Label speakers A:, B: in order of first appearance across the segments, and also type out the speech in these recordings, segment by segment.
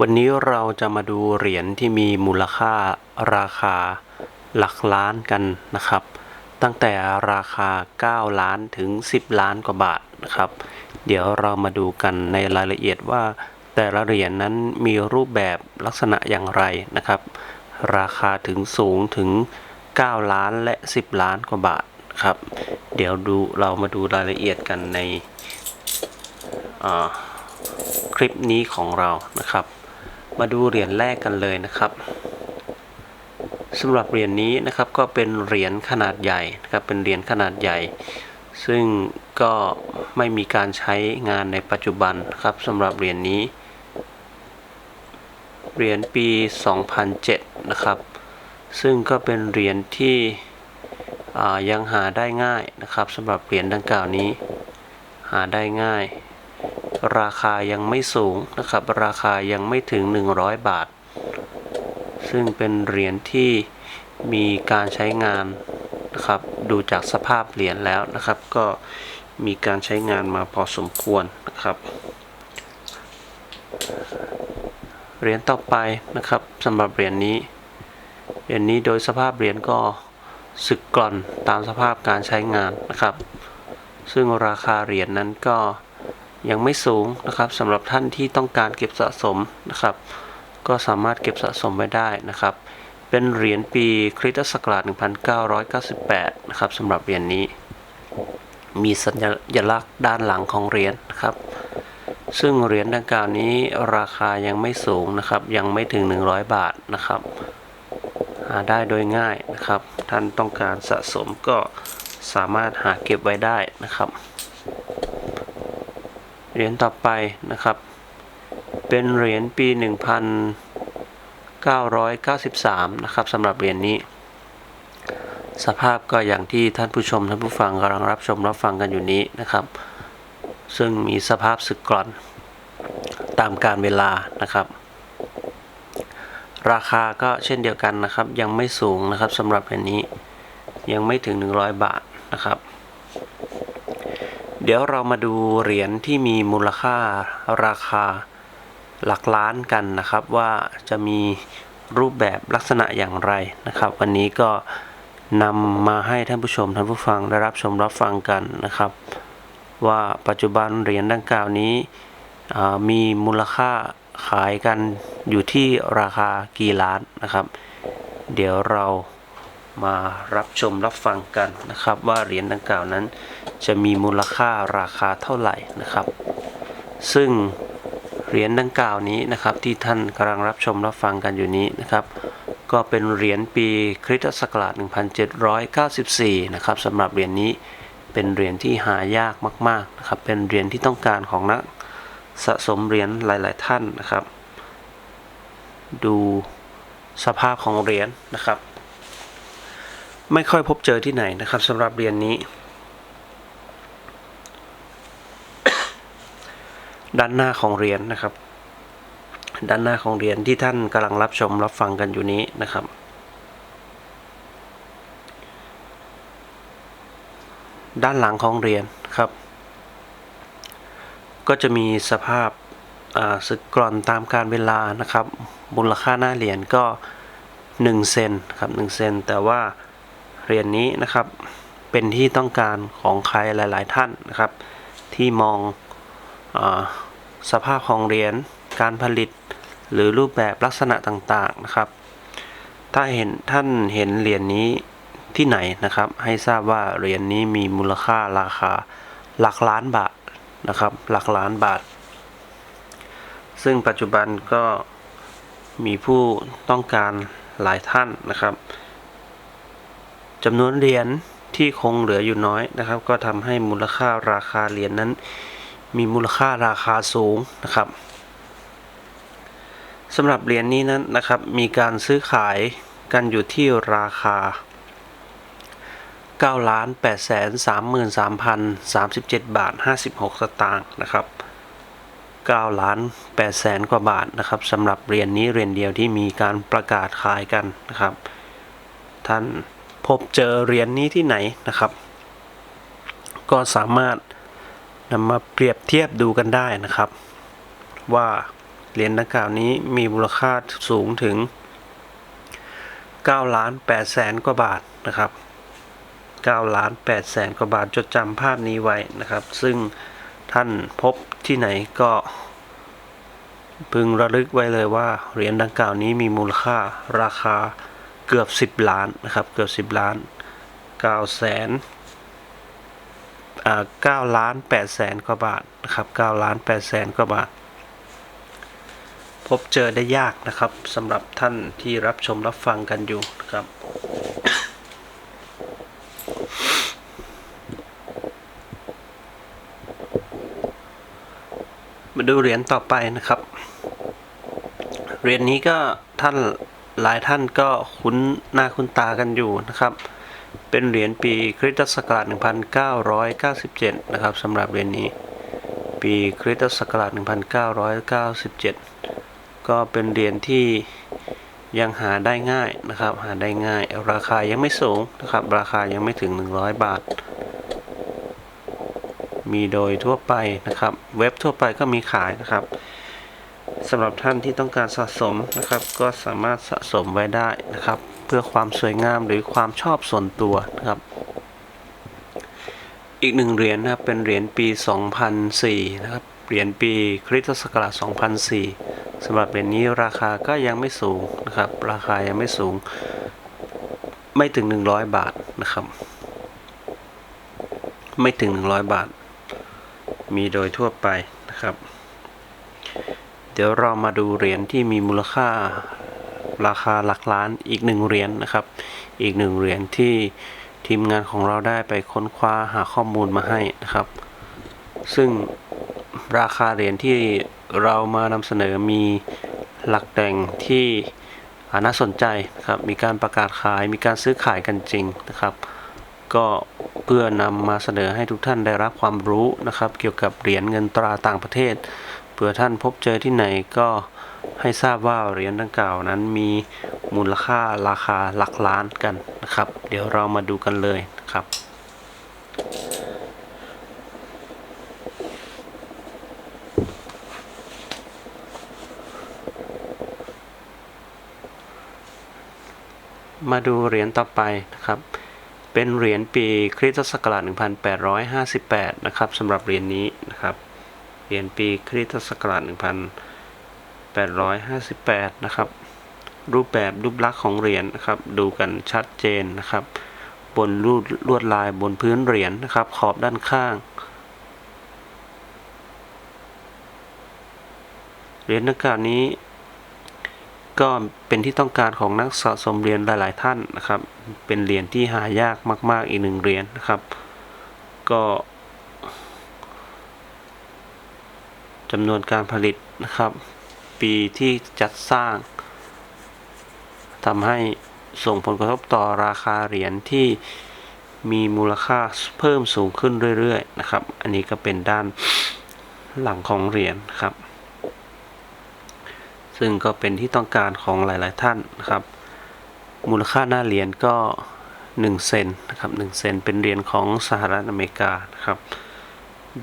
A: วันนี้เราจะมาดูเหรียญที่มีมูลค่าราคาหลักล้านกันนะครับ ตั้งแต่ราคา 9 ล้านถึง 10 ล้านกว่าบาทนะครับ เดี๋ยวเรามาดูกันในรายละเอียดว่า แต่ละเหรียญนั้นมีรูปแบบลักษณะอย่างไรนะครับ ราคาถึงสูงถึง 9 ล้านและ 10 ล้านกว่าบาทครับ เดี๋ยวดูเรามาดูรายละเอียดกันในคลิปนี้ของเรานะครับ มาดูเหรียญแรกกันเลยนะครับสำหรับเหรียญนี้นะครับก็เป็นเหรียญขนาดใหญ่นะครับเป็นเหรียญขนาดใหญ่ ซึ่งก็ไม่มีการใช้งานในปัจจุบันครับสำหรับเหรียญนี้เหรียญปี 2007 นะครับ ซึ่งก็เป็นเหรียญที่ยังหาได้ง่ายนะครับสำหรับเหรียญดังกล่าวนี้ หาได้ง่าย ราคายังไม่สูงนะครับ ราคายังไม่ถึง 100 บาท ซึ่งเป็นเหรียญที่มีการใช้งานนะครับ ดูจากสภาพเหรียญแล้วนะครับ ก็มีการใช้งานมาพอสมควรนะครับเหรียญต่อไปนะครับสำหรับเหรียญนี้เหรียญนี้โดยสภาพเหรียญก็สึกกร่อนตามสภาพการใช้งานนะครับ ซึ่งราคาเหรียญนั้นก็ ยังไม่สูงนะครับสำหรับท่านที่ต้องการเก็บสะสมนะครับ ก็สามารถเก็บสะสมไว้ได้นะครับ เป็นเหรียญปีคริสตศักราช1998 นะครับสำหรับเหรียญนี้ มีสัญลักษณ์ด้านหลังของเหรียญนะครับ ซึ่งเหรียญดังกล่าวนี้ราคายังไม่สูงนะครับ ยังไม่ถึง 100 บาทนะครับหาได้โดยง่ายนะครับ ท่านต้องการสะสมก็สามารถหาเก็บไว้ได้นะครับ เหรียญต่อไปนะครับ เป็นเหรียญปี 1993 นะครับสำหรับเหรียญนี้ สภาพก็อย่างที่ท่านผู้ชมท่านผู้ฟังกำลังรับชมรับฟังกันอยู่นี้นะครับ ซึ่งมีสภาพสึกกร่อนตามการเวลานะครับ ราคาก็เช่นเดียวกันนะครับ ยังไม่สูงนะครับสำหรับเหรียญนี้ยังไม่ถึง 100 บาทนะครับ เดี๋ยวเรามาดูเหรียญที่มีมูลค่าราคาหลักล้านกันนะครับ ว่าจะมีรูปแบบลักษณะอย่างไรนะครับ วันนี้ก็นำมาให้ท่านผู้ชมท่านผู้ฟังได้รับชมรับฟังกันนะครับ ว่าปัจจุบันเหรียญดังกล่าวนี้มีมูลค่าขายกันอยู่ที่ราคากี่ล้านนะครับ เดี๋ยวเรา มารับชมรับฟังกันนะครับ ว่าเหรียญดังกล่าวนั้น จะมีมูลค่าราคาเท่าไหร่นะครับ ซึ่งเหรียญดังกล่าวนี้นะครับ ที่ท่านกำลังรับชมรับฟังกันอยู่นี้นะครับ ก็เป็นเหรียญปีคริสตศักราช 1794 นะครับสำหรับเหรียญนี้เป็นเหรียญที่หายากมากๆนะครับ เป็นเหรียญที่ต้องการของนักสะสมเหรียญหลาย ๆ ท่านนะครับ ดูสภาพของเหรียญนะครับ ไม่ค่อยพบเจอที่ไหนนะครับสำหรับเหรียญนี้ ด้านหน้าของเหรียญนะครับ ด้านหน้าของเหรียญที่ท่านกำลังรับชมรับฟังกันอยู่นี้นะครับด้านหลังของเหรียญครับ ก็จะมีสภาพสึกกร่อนตามการเวลานะครับมูลค่าหน้าเหรียญก็ 1 เซนครับ1เซนแต่ว่า เหรียญนี้นะครับ เป็นที่ต้องการของใครหลาย ๆ ท่านนะครับ ที่มองอสภาพของเหรียญการผลิต หรือรูปแบบลักษณะต่าง ๆ นะครับ ถ้าเห็นท่านเห็นเหรียญนี้ที่ไหนนะครับ ให้ทราบว่าเหรียญนี้มีมูลค่าราคาหลักล้านบาทนะครับ หลักล้านบาท ซึ่งปัจจุบันก็มีผู้ต้องการหลายท่านนะครับ จำนวนเหรียญที่คงเหลืออยู่น้อยนะครับ ก็ทำให้มูลค่าราคาเหรียญนั้น มีมูลค่าราคาสูงนะครับสำหรับเหรียญนี้นั้นนะครับ มีการซื้อขายกันอยู่ที่ราคา9ล้าน8แสน33,037 บาท 56 สตางค์นะครับ9ล้าน8แสนกว่าบาทนะครับสำหรับเหรียญนี้เหรียญเดียวที่มีการประกาศขายกันนะครับ ท่าน พบเจอเหรียญนี้ที่ไหนนะครับ ก็สามารถนำมาเปรียบเทียบดูกันได้นะครับ ว่าเหรียญดังกล่าวนี้มีมูลค่าสูงถึง9ล้าน8แสนกว่าบาทนะครับ9ล้าน8แสนกว่าบาทจดจำภาพนี้ไว้นะครับ ซึ่งท่านพบที่ไหนก็พึงระลึกไว้เลยว่าเหรียญดังกล่าวนี้มีมูลค่าราคา เกือบ 10 ล้านนะครับ เกือบ 10 ล้าน9แสนอ่า9ล้าน8แสนกว่าบาทนะครับ9ล้าน8แสนกว่าบาท พบเจอได้ยากนะครับสำหรับท่านที่รับชมรับฟังกันอยู่นะครับมาดูเหรียญต่อไปนะครับ เหรียญนี้ก็ท่าน หลายท่านก็คุ้นหน้าคุ้นตากันอยู่นะครับ เป็นเหรียญปีคริสตศักราช 1997 นะครับสำหรับเหรียญนี้ ปีคริสตศักราช 1997 ก็เป็นเหรียญที่ยังหาได้ง่ายนะครับ หาได้ง่าย ราคายังไม่สูงนะครับ ราคายังไม่ถึง 100 บาท มีโดยทั่วไปนะครับ เว็บทั่วไปก็มีขายนะครับ สำหรับท่านที่ต้องการสะสมนะครับ ก็สามารถสะสมไว้ได้นะครับ เพื่อความสวยงามหรือความชอบส่วนตัวนะครับ อีกหนึ่งเหรียญนะครับเป็นเหรียญปี 2004 นะครับเหรียญปีคริสตศักราช2004 สำหรับเหรียญนี้ราคาก็ยังไม่สูงนะครับ ราคายังไม่สูง ไม่ถึง 100 บาทนะครับ ไม่ถึง 100 บาท มีโดยทั่วไปนะครับ เดี๋ยวเรามาดูเหรียญที่มีมูลค่าราคาหลักล้านอีกหนึ่งเหรียญนะครับ อีกหนึ่งเหรียญที่ทีมงานของเราได้ไปค้นคว้าหาข้อมูลมาให้นะครับ ซึ่งราคาเหรียญที่เรามานำเสนอมีหลักแต่งที่น่าสนใจนะครับ มีการประกาศขาย มีการซื้อขายกันจริงนะครับ ก็เพื่อนำมาเสนอให้ทุกท่านได้รับความรู้นะครับ เกี่ยวกับเหรียญเงินตราต่างประเทศ เผื่อท่านพบเจอที่ไหนก็ให้ทราบว่าเหรียญดังกล่าวนั้นมีมูลค่าราคาหลักล้านกันนะครับ เดี๋ยวเรามาดูกันเลยนะครับมาดูเหรียญต่อไปนะครับ เป็นเหรียญปีคริสตศักราช 1858 นะครับสำหรับเหรียญนี้นะครับ เหรียญปีคริสตศักราช1858 นะครับ รูปแบบรูปลักษณ์ของเหรียญนะครับ ดูกันชัดเจนนะครับ บนรูปลวดลายบนพื้นเหรียญนะครับ ขอบด้านข้าง เหรียญดังกล่าวนี้ ก็เป็นที่ต้องการของนักสะสมเหรียญหลาย ๆ ท่านนะครับ เป็นเหรียญที่หายากมาก ๆ อีกหนึ่งเหรียญนะครับ ก็ จำนวนการผลิตนะครับ ปีที่จัดสร้างทำให้ส่งผลกระทบต่อราคาเหรียญที่มีมูลค่าเพิ่มสูงขึ้นเรื่อยๆนะครับ อันนี้ก็เป็นด้านหลังของเหรียญครับ ซึ่งก็เป็นที่ต้องการของหลายๆท่านนะครับ มูลค่าหน้าเหรียญก็ 1 เซนนะครับ1เซนเป็นเหรียญของสหรัฐอเมริกานะครับ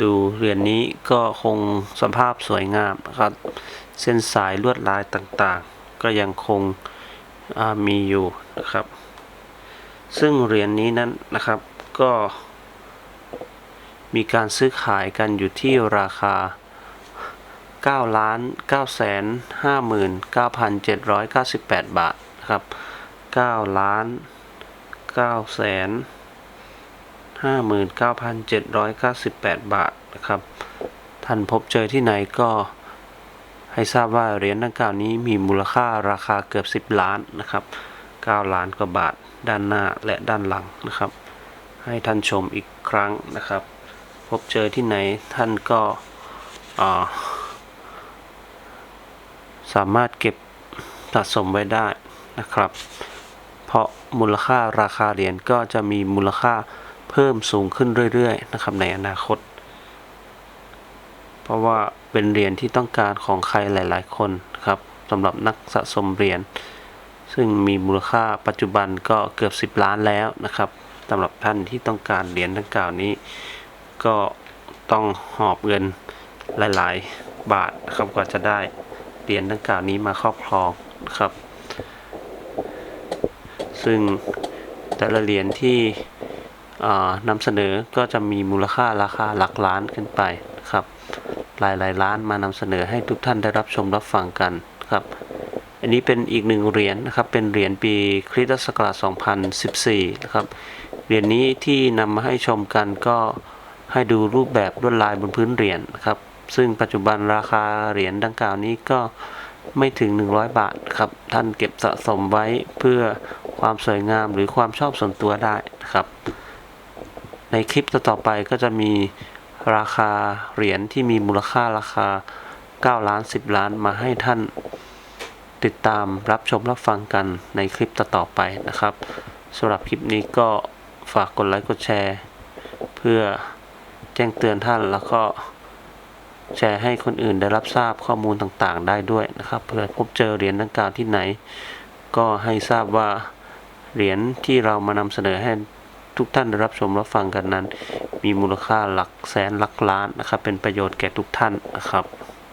A: ดูเหรียญนนี้ก็คงสภาพสวยงามนะครับ เส้นสายลวดลายต่างๆ ก็ยังคงมีอยู่นะครับ ซึ่งเหรียญนนี้นั้นนะครับก็มีการซื้อขายกันอยู่ที่ราคา9ล้าน9แสน59,798 บาทนะครับ9ล้าน9แสน 59,798 บาทนะครับ ท่านพบเจอที่ไหนก็ให้ทราบว่าเหรียญดังกล่าวนี้มีมูลค่าราคาเกือบ 10 ล้านนะครับ 9 ล้านกว่าบาทด้านหน้าและด้านหลังนะครับ ให้ท่านชมอีกครั้งนะครับ พบเจอที่ไหนท่านก็สามารถเก็บสะสมไว้ได้นะครับ เพราะมูลค่าราคาเหรียญก็จะมีมูลค่า เพิ่มสูงขึ้นเรื่อยๆนะครับในอนาคต เพราะว่าเป็นเหรียญที่ต้องการของใครหลายๆ คนครับสำหรับนักสะสมเหรียญซึ่งมีมูลค่าปัจจุบันก็เกือบ 10 ล้านแล้วนะครับสำหรับท่านที่ต้องการเหรียญดังกล่าวนี้ ก็ต้องหอบเงินหลาย ๆ บาทนะครับกว่าจะได้เหรียญดังกล่าวนี้มาครอบครองนะครับ ซึ่งแต่ละเหรียญที่ นำเสนอก็จะมีมูลค่าราคาหลักล้านขึ้นไปครับหลายหลายล้านมานำเสนอให้ทุกท่านได้รับชมรับฟังกันครับอันนี้เป็นอีกหนึ่งเหรียญนะครับเป็นเหรียญปีคริสตศักราช2014นะครับเหรียญนี้ที่นำมาให้ชมกันก็ให้ดูรูปแบบลวดลายบนพื้นเหรียญนะครับซึ่งปัจจุบันราคาเหรียญดังกล่าวนี้ก็ไม่ถึง 100 บาทครับ ท่านเก็บสะสมไว้เพื่อความสวยงามหรือความชอบส่วนตัวได้นะครับ ในคลิปต่อๆไปก็จะมีราคาเหรียญที่มีมูลค่าราคา 9 ล้าน 10 ล้านมาให้ท่านติดตามรับชมรับฟังกันในคลิปต่อๆไปนะครับสำหรับคลิปนี้ก็ฝากกดไลค์กดแชร์ เพื่อแจ้งเตือนท่านแล้วก็แชร์ให้คนอื่นได้รับทราบข้อมูลต่างๆ ได้ด้วยนะครับ เพื่อพบเจอเหรียญดังกล่าวที่ไหน ก็ให้ทราบว่าเหรียญที่เรามานำเสนอให้ ทุกท่านได้รับชมรับฟังกันนั้น มีมูลค่าหลักแสนหลักล้านนะครับ เป็นประโยชน์แก่ทุกท่านนะครับ